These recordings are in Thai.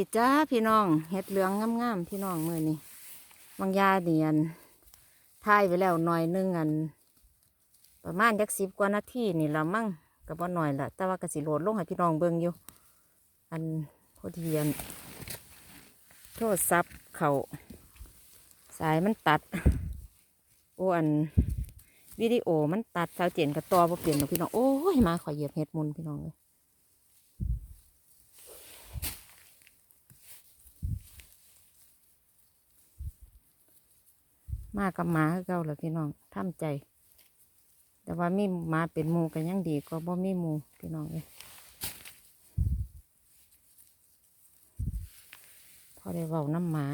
ดีจ้าพี่น้องเห็ดเหลืองงามๆพี่น้องมือนี่บางยาเนียนถ่ายไว้แล้วหน่อยหนึงอัน ประมาณยักสิบกว่านาทีนี่ละมั่งก็บ่หน่อยละแต่ว่ากระสิโหลดลงให้พี่น้องเบิ่งอยู่ อันพอดีอันโทษซับเขาสายมันตัดโอ้อันวิดีโอมันตัดชาวเจนกับตอบ่เปลี่ยนหรอพี่น้องโอ้ยมาขอเหยียบเห็ดมุนพี่น้องเลย มากับหมาคือเก่าเหรอพี่น้องทำใจ แต่ว่ามีหมาเป็นหมูกันยังดีก็บ่มีหมูพี่น้องเลยพอได้เว้าน้ำหมา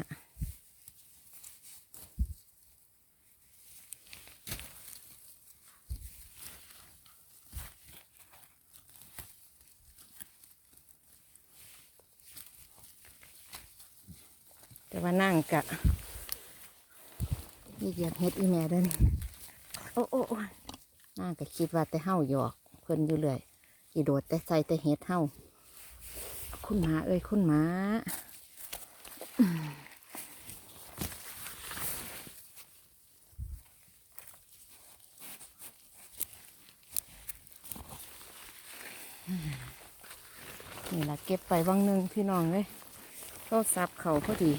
แต่ว่านั่งกะ นี่เหยียบเฮ็ดอีแม่เด้นี่โอ้โอ้น่าก็คิดว่าแต่เฮาหยอกเพิ่นอยู่เลยอีโดดแต่ใส่แต่เฮ็ดเฮาคุณหมาเอ้ยคุณหมานี่ละเก็บไปวังหนึ่งพี่น้องเลยโทรศัพท์เขาพอดี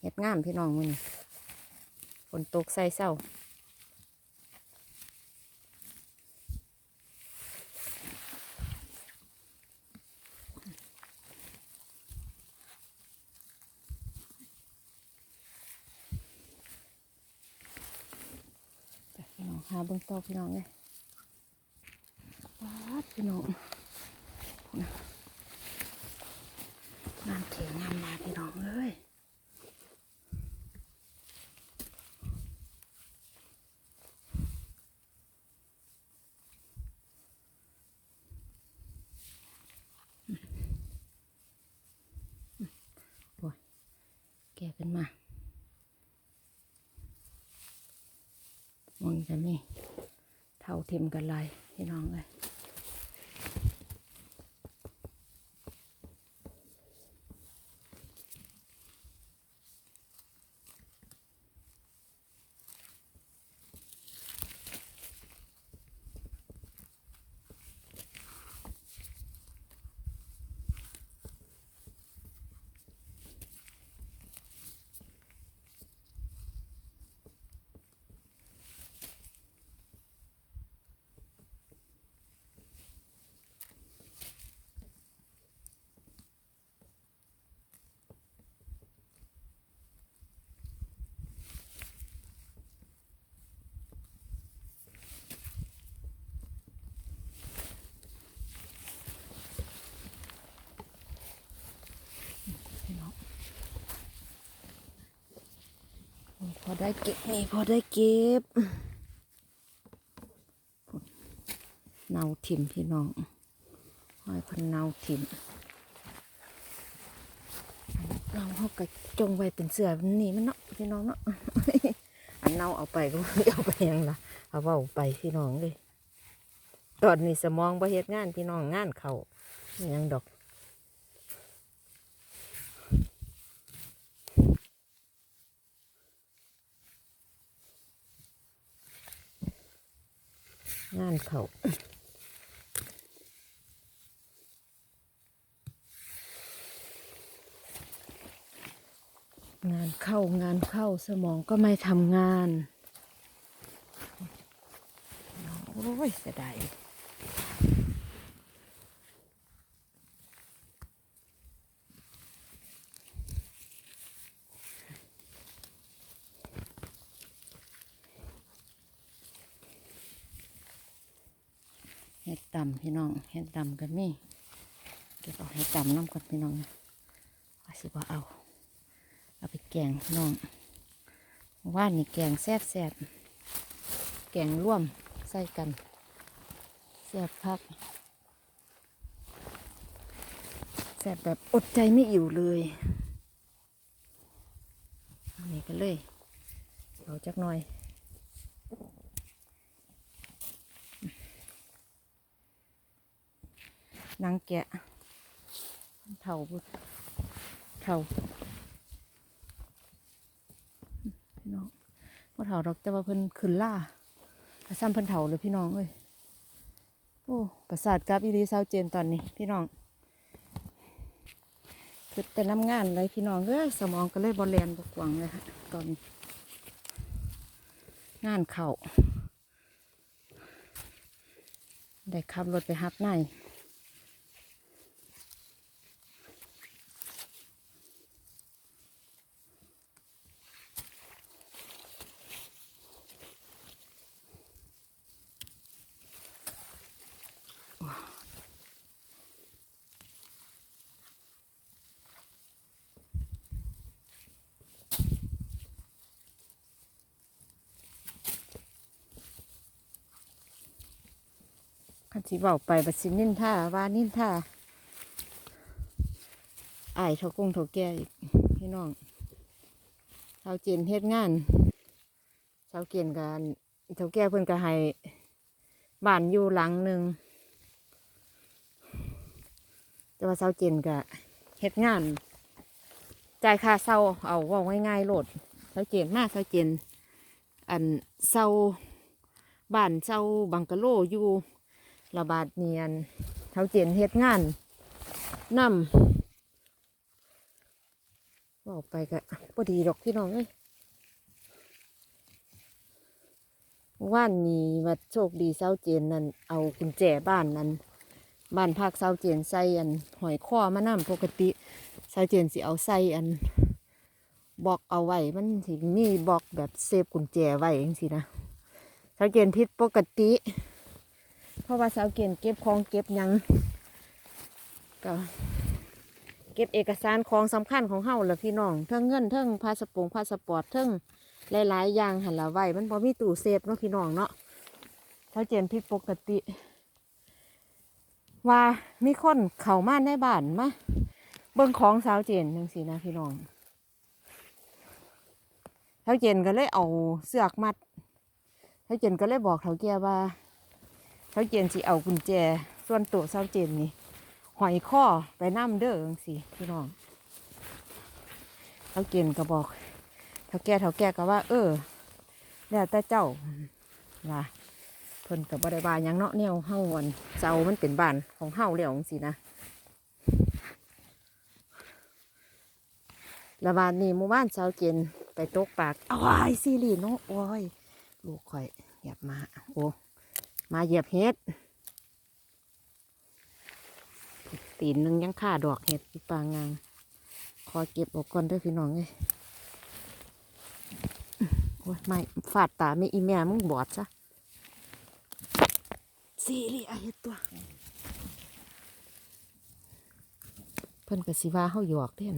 เห็ด งามพี่น้องมือนี่ฝนตกใส่เศร้าหาเบื้องต้นพี่น้องเลยว้าดพี่น้องพูดนะน้ำเถียงงามมาพี่น้องเอ้ย แกะ ขึ้นมามองจะนี่เท่าเทียมกันเลยพี่น้องเลยพี่น้องนี่พอ ได้เก็บนี่พอได้เก็บเนาทิมพี่น้องห้อยพันเนาทิมเราเขาก็จงไว้เป็นเสือมันนี่มันเนาะพี่น้องเนาะอันเนาเอาไปก็ไม่เอาไปยังละเอาเอาไปพี่น้องเลยตอนนี้สมองบ่เฮ็ดงานพี่น้องงานเขายังดอก งานเขางานเข้างานเข้าสมองก็ไม่ทำงาน โอ้ยเสียดาย ดำพี่น้องเห็ดดำกันนี่เก็บเอาเห็ดดำน้ำก่อนพี่น้องว่าสิว่าเอาเอาไปแกงพี่น้องว่านนี่แกงแซ่บแซ่บแกงร่วมใส่กันแซ่บพักแซ่บแบบอดใจไม่อยู่เลยอันนี้กันเลยเอาจักหน่อย นางแกะเท่าบุเท่าพี่น้องว่าเท่าดอกแต่ว่าเพิ่นขึ้นล่าประซ้ำเพิ่นเท่าเลยพี่น้องเอ้ยโอ้ประสาทกับอีรีเซาเจนตอนนี้ พี่น้องคือแต่น้ำงานเลยพี่น้องเอ้ยสมองก็เลยบอลแลนบกวางเลยค่ะตอนนี้งานเข่าได้ขับรถไปฮับน ขันสิเบาไปบัดสินินท่าว่านินท่าอายเท่ากงเท่าแก่อีกพี่น้องชาวเจนเฮ็ดงานชาวเกณฑ์กันเท่าแก่เพิ่นก็ให้บ้านอยู่หลังหนึ่งแต่ว่าชาวเจนก็เฮ็ดงานจ่ายค่าเช่าเอาว่าง่ายๆโหลดชาวเจนมาชาวเจนอันเช่าบ้านเช่าบังกะโลอยู่ ระบาดเนียนเท่าเจนเฮ็ดงานนำบอกไปก็พอดีดอกพี่น้องเอ้ยว่านนี้ว่าโชคดีเศร้าเจนนั่นเอากุญแจบ้านนั้น บ้านพักเศร้าเจนใส่อันหอยข้อมานำปกติเศร้าเจนสิเอาใส่อันบอกเอาไว้มันสิมีบอกแบบเซฟกุญแจไว้จังสินะเศร้าเจนผิดปกติ เพราะว่าสาวเกียนเก็บของเก็บยังก็เก็บเอกสารของสำคัญของเฮาละพี่น้องเทิงเงินเทิงพาสปงพาสปอร์ตเทิงหลาย ๆ อย่างหันละไว้มันพอมีตู้เซฟเนาะพี่น้องเนาะสาวเจนผิดปกติ ว่ามีคนเข้ามาในบ้านมาเบิ่งของสาวเจนจังสินะพี่น้องสาวเจนก็เลยเอาเสือกมัดสาวเจนก็เลยบอกเขาแกว่า เขาเจนสิเอากุญแจ ส่วนตัวเสาเจนนี่หอยข้อไปน้ำเด้อสิพี่น้องเขาเจนก็บอกเท่าแก่เท่าแก่ก็ว่า เออแล้วแต่เจ้าว่าเพิ่นกับบริบาลยังเนาะแนวเฮาวันเจ้ามันเป็นบ้านของเฮาแล้วสินะระบาดนี้หมู่บ้านเสาเจนไปตกปากอ้ายซีรีนาะโอ้ยลูกข่อยหยียบมาโอ้ มาเหยียบเห็ด ตีนหนึงยังค่าดอกเห็ดอีปางงางขอเก็บออกก่อนเด้วยพี่น้องเลยโอ้ยไม่ฟาดตาไม่อีแม่มึงบอดซะซีรีอาเห็ดตัว เพิ่นกับสิว่าเฮาหยอกเด่น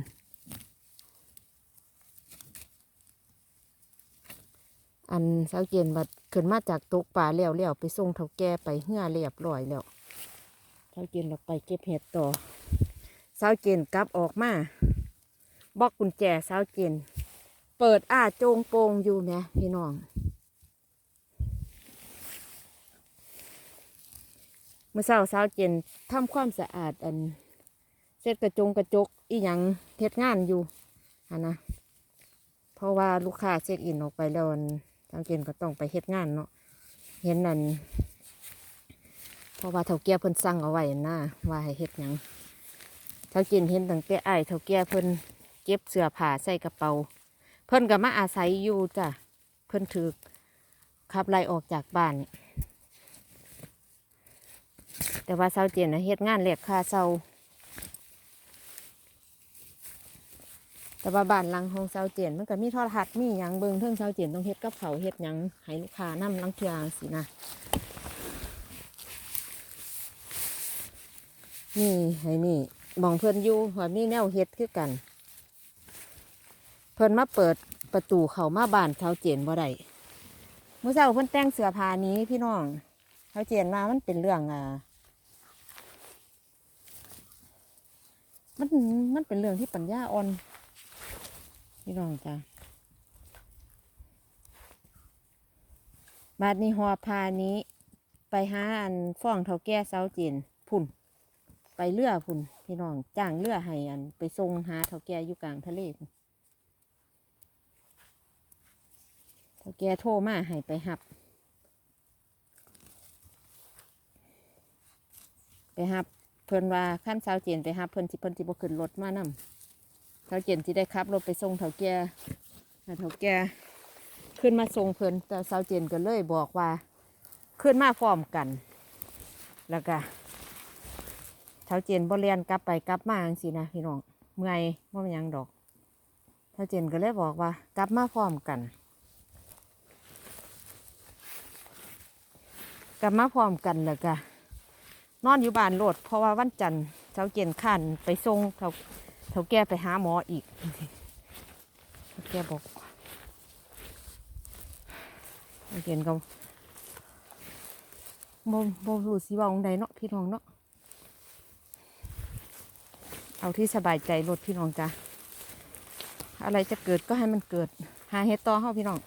อันเสาเจนบัดขึ้นมาจากตกป่าแล้วแล้วไปส่งเท่าแก่ไปเหื่อเรียบร้อยแล้วเสาเจนเราไปเก็บเห็ดต่อเสาเจนกลับออกมาบอกกุญแจเสาเจนเปิดอ้าโจงโปงอยู่แหมพี่น้องเมื่อเช้าเสาเจนทำความสะอาดอันเสร็จกระจงกระจกอีหยังเฮ็ดงานอยู่อันนะเพราะว่าลูกค้าเช็คอินออกไปแล้ว อันเสาเจนก็ต้องไปเฮ็ดงานเนาะเห็นนั่นเพราะว่าเท่าแก่เพิ่นสั่งเอาไว้นะว่าให้เฮ็ดหยังเท่าเจนเห็นตั้งแต่อ้ายเท่าแก่เพิ่นเก็บเสื้อผ้าใส่กระเป๋า เพิ่นก็มาอาศัยอยู่จ้ะเพิ่นถือขับไล่ออกจากบ้าน แต่ว่าเสาเจนนะเฮ็ดงานแหลกค่าเสา แต่ว่าบ้านหลังของเสาเจียนมันก็มีทอทัศน์มีหยังเบิงเทิงเสาเจียนต้องเฮ็ดกับเขาเฮ็ดหยังให้ลูกค้านำลังเทียงสินะนี่ให้นี่มองเพิ่อนอยู่ว่ามีแนวเฮ็ดคือกัน เพิ่อนมาเปิดประตูเข้ามาบ้านเสาเจียนบ่ได้เมื่อเช้าเพิ่อนแต่งเสื้อผ้านี้พี่น้องเขาเจียนมามันเป็นเรื่องอ่ามันมันเป็นเรื่องที่ปัญญาอ่อน พี่น้องจ้ะบาดนี้หอพานี้ ไปหาอันฟ้องเท่าแก่เสาจีนพุ่น ไปเรือพุ่น พี่น้องจ้างเรือให้อัน ไปส่งหาเท่าแก่อยู่กลางทะเลเท่าแก่โทรมาให้ไปหับ ไปหับเพิ่นว่าขั้นเสาวเจนไปหับเพิ่นสิเพิ่นสิบ่ขึ้นรถมานำ เท่าเจนสิได้ขับรถไปส่งเท่าแก่ให้เท่าแก่ขึ้นมาส่งเพิ่นแต่สาวเจนก็เลยบอกว่าขึ้นมาพร้อมกัน แล้วก็เท้าเจนบ่เรียนกลับไปกลับมาจังซี่นะพี่น้องเมื่อยบ่เป็นยังดอกเท้าเจนก็เลยบอกว่า กลับมาพร้อมกัน กลับมาพร้อมกันแล้วก็นอนอยู่บ้านโลดเพราะว่าวันจันทร์เท้าเจนขันไปส่งเท้า เท้าแก่ไปหาหมออีกเท้าแก่บอกเท้าเจนก็บ่บ่รู้สิว่าองใดเนาะพี่น้องเนาะเอาที่สบายใจรถพี่น้องจ้ะอะไรจะเกิดก็ให้มันเกิด หาเฮ็ดต่อเฮาพี่น้อง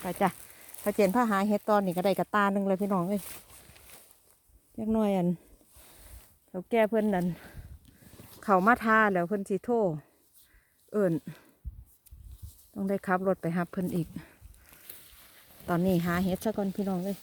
ไปจ้ะพระเจนพาหาเฮ็ดต่อนี่ก็ได้กระตาหนึงเลยพี่น้องเอ้ยเล็กน้อยอันเขาแก้เพิ่อนนั่น เขามาทาแล้วเพิ่นสิโทเอิ่นต้องได้ขับรถไปหับเพิ่นอีก ตอนนี้หาเฮ็ดซะก่อนพี่น้องเลย